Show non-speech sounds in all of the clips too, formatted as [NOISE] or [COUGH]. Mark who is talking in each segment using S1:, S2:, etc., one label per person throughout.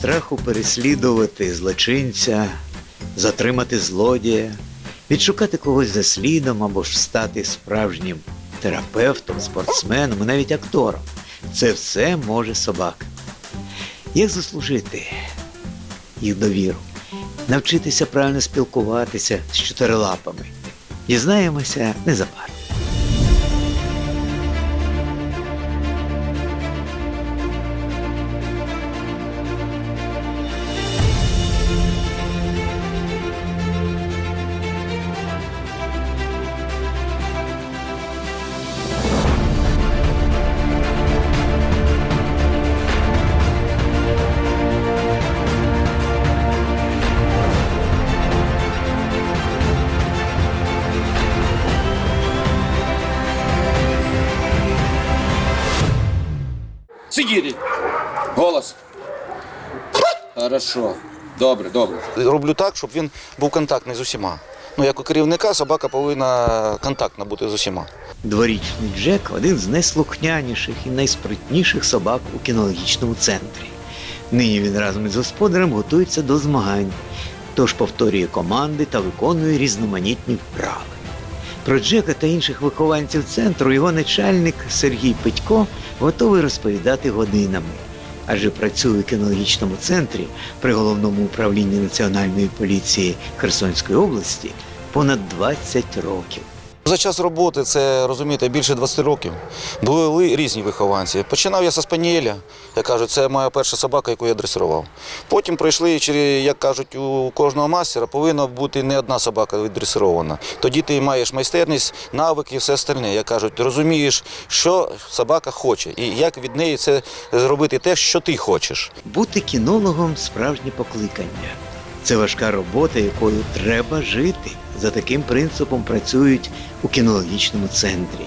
S1: страху переслідувати злочинця, затримати злодія, відшукати когось за слідом або ж стати справжнім терапевтом, спортсменом і навіть актором. Це все може собака. Як заслужити їх довіру? Навчитися правильно спілкуватися з чотирилапами. Дізнаємося незабаром.
S2: Сидіти. Голос. Хорошо. Добре, добре.
S3: Роблю так, щоб він був контактний з усіма. Ну, як у керівника, собака повинна контактна бути з усіма.
S1: Дворічний Джек один з найслухняніших і найспритніших собак у кінологічному центрі. Нині він разом із господарем готується до змагань, тож повторює команди та виконує різноманітні вправи. Про Джека та інших вихованців центру його начальник Сергій Петько готовий розповідати годинами. Адже працює у кінологічному центрі при головному управлінні Національної поліції Херсонської області понад 20 років.
S3: За час роботи, це розумієте, більше 20 років. Були різні вихованці. Починав я з Аспаніеля, як кажуть, це моя перша собака, яку я дресирував. Потім пройшли, як кажуть, у кожного мастера повинна бути не одна собака віддресирована. Тоді ти маєш майстерність, навики і все остальне. Як кажуть, розумієш, що собака хоче, і як від неї це зробити те, що ти хочеш.
S1: Бути кінологом справжнє покликання. Це важка робота, якою треба жити. За таким принципом працюють у кінологічному центрі.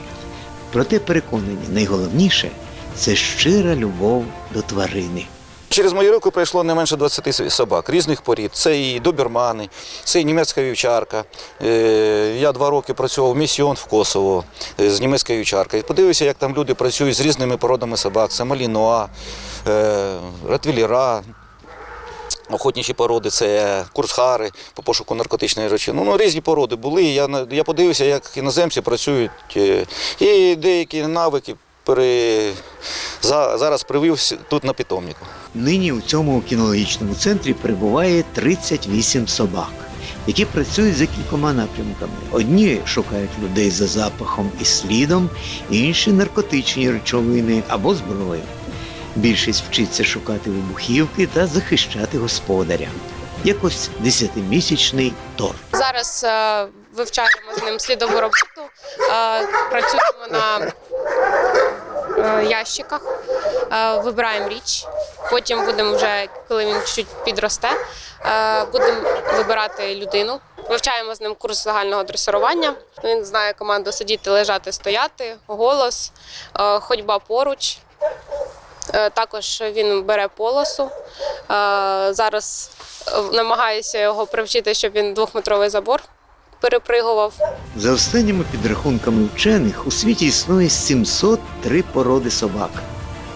S1: Проте переконані, найголовніше це щира любов до тварини.
S3: Через мої руки пройшло не менше 20 собак різних порід. Це і добермани, це і німецька вівчарка. Е, Я два роки працював місіон в Косово е, з німецькою вівчаркою. Подивився, як там люди працюють з різними породами собак. Це малінуа, е, Охотніші породи це курсхари по пошуку наркотичної речовини. Ну, різні породи були. Я, я подивився, як іноземці працюють. е, І деякі навики пере... за- зараз привив тут на питомнику.
S1: Нині у цьому кінологічному центрі перебуває 38 собак, які працюють за кількома напрямками. Одні шукають людей за запахом і слідом, інші наркотичні речовини або зброю. Більшість вчиться шукати вибухівки та захищати господаря. Якось десятимісячний Тор.
S4: Зараз е, вивчаємо з ним слідову роботу, е, працюємо на е, ящиках, е, вибираємо річ. Потім будемо вже, коли він чуть підросте, е, будемо вибирати людину. Вивчаємо з ним курс загального дресирування. Він знає команду сидіти, лежати, стояти, голос, е, ходьба поруч. Е, Також він бере полосу. Е, Зараз е, намагаюся його привчити, щоб він двохметровий забор перепригував.
S1: За останніми підрахунками вчених у світі існує 703 породи собак.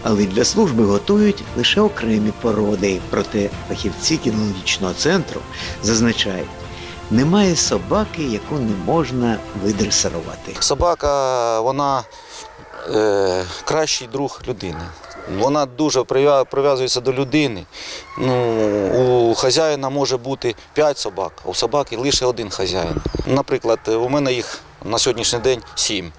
S1: Але для служби готують лише окремі породи. Проте фахівці кінологічного центру зазначають, немає собаки, яку не можна видресирувати.
S3: Собака, вона е, кращий друг людини. Вона дуже прив'язується до людини. Ну, у хазяїна може бути 5 собак, а у собаки лише один хазяїн. Наприклад, у мене їх на сьогоднішній день 7.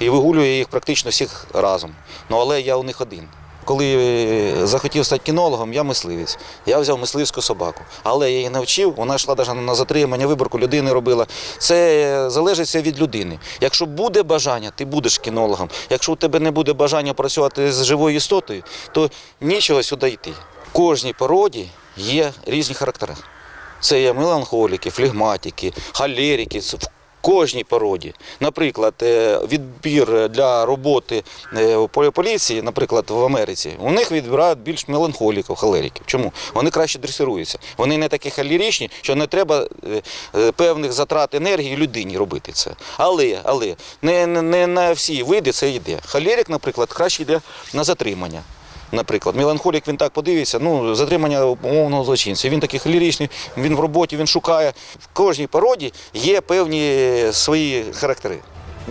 S3: І вигулюю їх практично всіх разом. Ну, але я у них один. Коли е, захотів стати кінологом, я мисливець. Я взяв мисливську собаку. Але я її навчив, вона йшла навіть на затримання, виборку людини робила. Це залежить від людини. Якщо буде бажання, ти будеш кінологом. Якщо у тебе не буде бажання працювати з живою істотою, то нічого сюди йти. Кожній породі є різні характери. Це є меланхоліки, флегматики, холерики. Кожній породі. Наприклад, е, відбір для роботи е, поліції, наприклад, в Америці, у них відбирають більш меланхоліків, холериків. Чому? Вони краще дресируються. Вони не такі холеричні, що не треба е, певних затрат енергії людині робити це. Але, але не, не, не на всі види це йде. Холерик, наприклад, краще йде на затримання. Наприклад, меланхолік він так подивиться, ну, затримання умовного злочинця. Він такий ліричний, він в роботі, він шукає. В кожній породі є певні свої характери.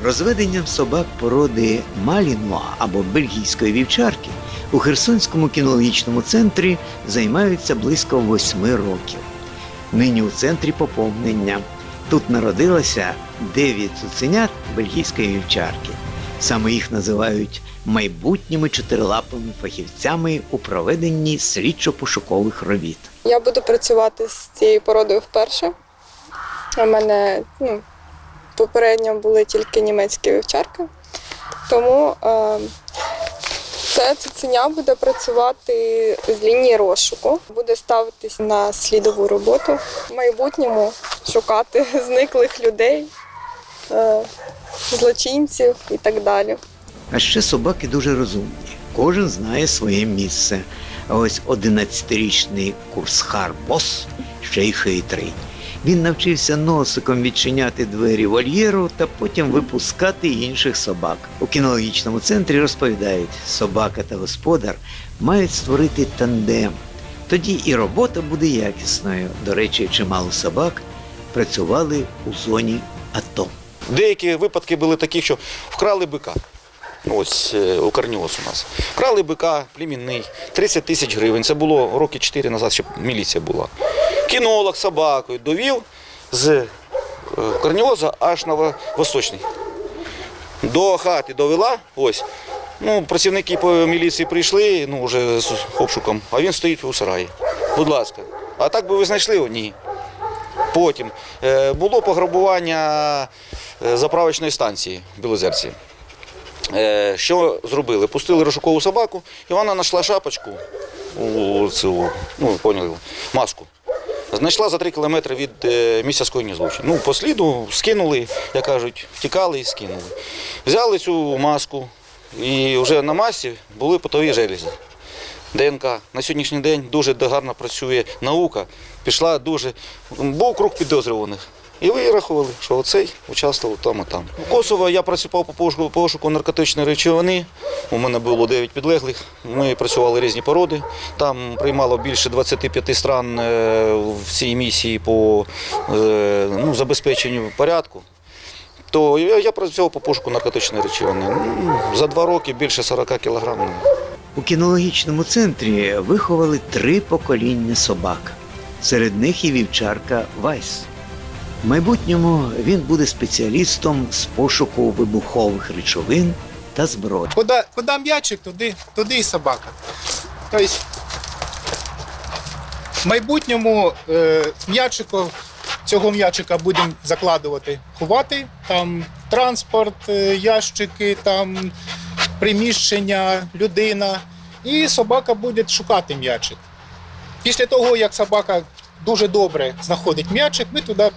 S1: Розведенням собак породи Малінуа або бельгійської вівчарки у Херсонському кінологічному центрі займаються близько восьми років. Нині у центрі поповнення. Тут народилося дев'ять цуценят бельгійської вівчарки. Саме їх називають майбутніми чотирилапими фахівцями у проведенні слідчо-пошукових робіт.
S5: Я буду працювати з цією породою вперше. У мене ну, попередньо були тільки німецькі вівчарки. Тому е, це цуценя буде працювати з лінії розшуку, буде ставитись на слідову роботу. В майбутньому шукати [LAUGHS] зниклих людей, е, злочинців і так далі.
S1: А ще собаки дуже розумні. Кожен знає своє місце. А ось 11-річний курсхар Бос ще й хитрий. Він навчився носиком відчиняти двері вольєру та потім випускати інших собак. У кінологічному центрі розповідають, собака та господар мають створити тандем. Тоді і робота буде якісною. До речі, чимало собак працювали у зоні АТО.
S3: Деякі випадки були такі, що вкрали бика. Ось е, у Карніос у нас. Вкрали бика, племінний, 30 тисяч гривень. Це було роки 4 назад, ще міліція була. Кінолог собакою довів з е, Карніоза аж на Во- Восточний. До хати довела, ось. Ну, працівники по міліції прийшли, ну, вже з обшуком, а він стоїть у сараї. Будь ласка. А так би ви знайшли? Ні. Потім е, було пограбування заправочної станції в Білозерці. Е, Що зробили? Пустили розшукову собаку, і вона знайшла шапочку цю, ну, поняли, маску. Знайшла за три кілометри від е, місця скоєння злочину. Ну, по сліду скинули, як кажуть, втікали і скинули. Взяли цю маску, і вже на масі були потові желези. ДНК. На сьогоднішній день дуже гарно працює наука. Пішла дуже. Був круг підозрюваних. І вирахували, що оцей участвував там і там. У Косово я працював по пошуку, пошуку наркотичної речовини. У мене було 9 підлеглих. Ми працювали різні породи. Там приймало більше 25 стран е, в цій місії по е, ну, забезпеченню порядку. То я, я працював по пошуку наркотичної речовини. Ну, За два роки більше 40 кілограмів.
S1: У кінологічному центрі виховали три покоління собак. Серед них і вівчарка Вайс. В майбутньому він буде спеціалістом з пошуку вибухових речовин та зброї.
S6: Куди, куди м'ячик, туди, туди і собака. Тобто, в майбутньому е, м'ячику, цього м'ячика будемо закладувати, ховати, там транспорт, е, ящики, там приміщення, людина. І собака буде шукати м'ячик. Після того, як собака дуже добре знаходить м'ячик, ми туди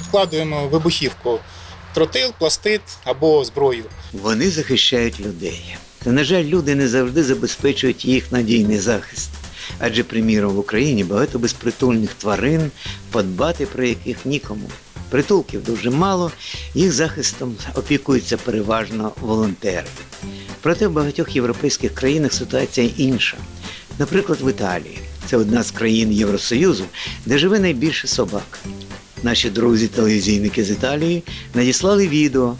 S6: підкладуємо вибухівку, тротил, пластит або зброю.
S1: Вони захищають людей. Та, на жаль, люди не завжди забезпечують їх надійний захист. Адже, приміром, в Україні багато безпритульних тварин, подбати про яких нікому. Притулків дуже мало, їх захистом опікуються переважно волонтери. Проте в багатьох європейських країнах ситуація інша. Наприклад, в Італії. Це одна з країн Євросоюзу, де живе найбільше собак. Наші друзі-телевізійники з Італії надіслали відео,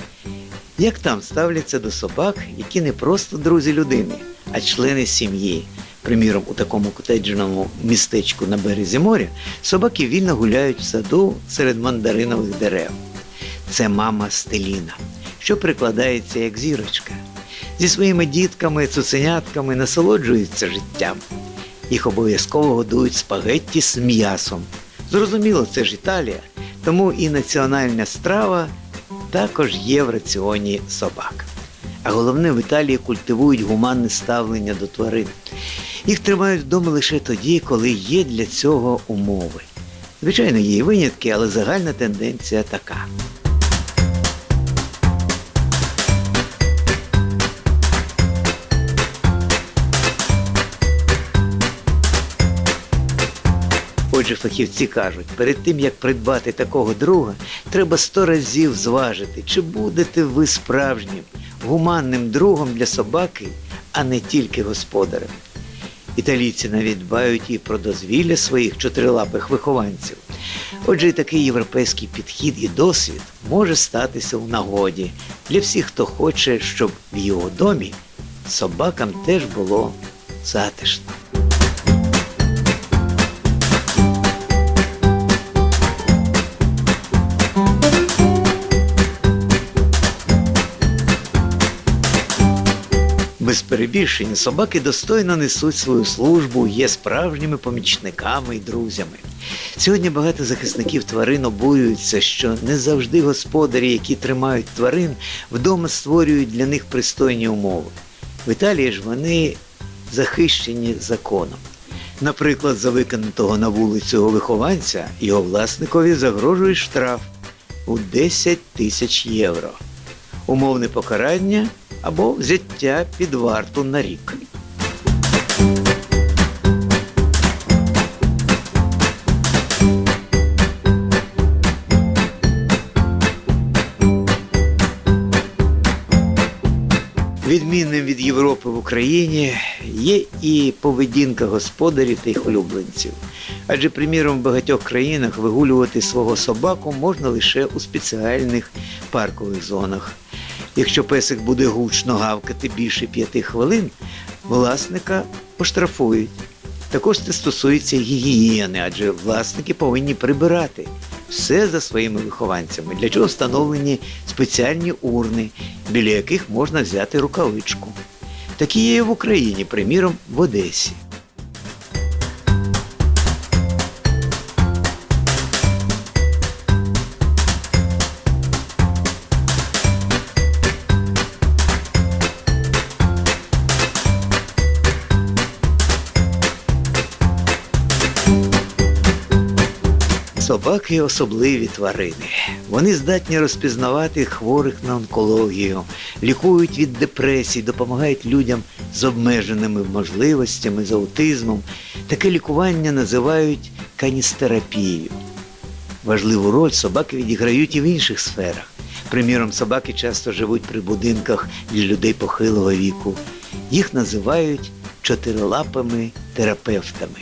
S1: як там ставляться до собак, які не просто друзі людини, а члени сім'ї. Приміром, у такому котеджному містечку на березі моря собаки вільно гуляють в саду серед мандаринових дерев. Це мама Стеліна, що прикладається як зірочка. Зі своїми дітками, цуценятками насолоджується життям. Їх обов'язково годують спагетті з м'ясом. Зрозуміло, це ж Італія, тому і національна страва також є в раціоні собак. А головне, в Італії культивують гуманне ставлення до тварин. Їх тримають вдома лише тоді, коли є для цього умови. Звичайно, є і винятки, але загальна тенденція така. Отже, фахівці кажуть, перед тим як придбати такого друга, треба сто разів зважити, чи будете ви справжнім, гуманним другом для собаки, а не тільки господарем. Італійці навіть дбають і про дозвілля своїх чотирилапих вихованців. Отже, і такий європейський підхід і досвід може статися у нагоді для всіх, хто хоче, щоб в його домі собакам теж було затишно. Без перебільшень собаки достойно несуть свою службу, є справжніми помічниками і друзями. Сьогодні багато захисників тварин обурюються, що не завжди господарі, які тримають тварин, вдома створюють для них пристойні умови. В Італії ж вони захищені законом. Наприклад, за викинутого на вулицю вихованця його власникові загрожує штраф у 10 тисяч євро умовне покарання або взяття під варту на рік. Відмінним від Європи в Україні є і поведінка господарів та їх улюбленців. Адже, приміром, в багатьох країнах вигулювати свого собаку можна лише у спеціальних паркових зонах. Якщо песик буде гучно гавкати більше п'яти хвилин, власника поштрафують. Також це стосується гігієни, адже власники повинні прибирати все за своїми вихованцями, для чого встановлені спеціальні урни, біля яких можна взяти рукавичку. Такі є і в Україні, приміром, в Одесі. Собаки особливі тварини. Вони здатні розпізнавати хворих на онкологію, лікують від депресій, допомагають людям з обмеженими можливостями, з аутизмом. Таке лікування називають каністерапією. Важливу роль собаки відіграють і в інших сферах. Приміром, собаки часто живуть при будинках для людей похилого віку. Їх називають чотирилапими терапевтами.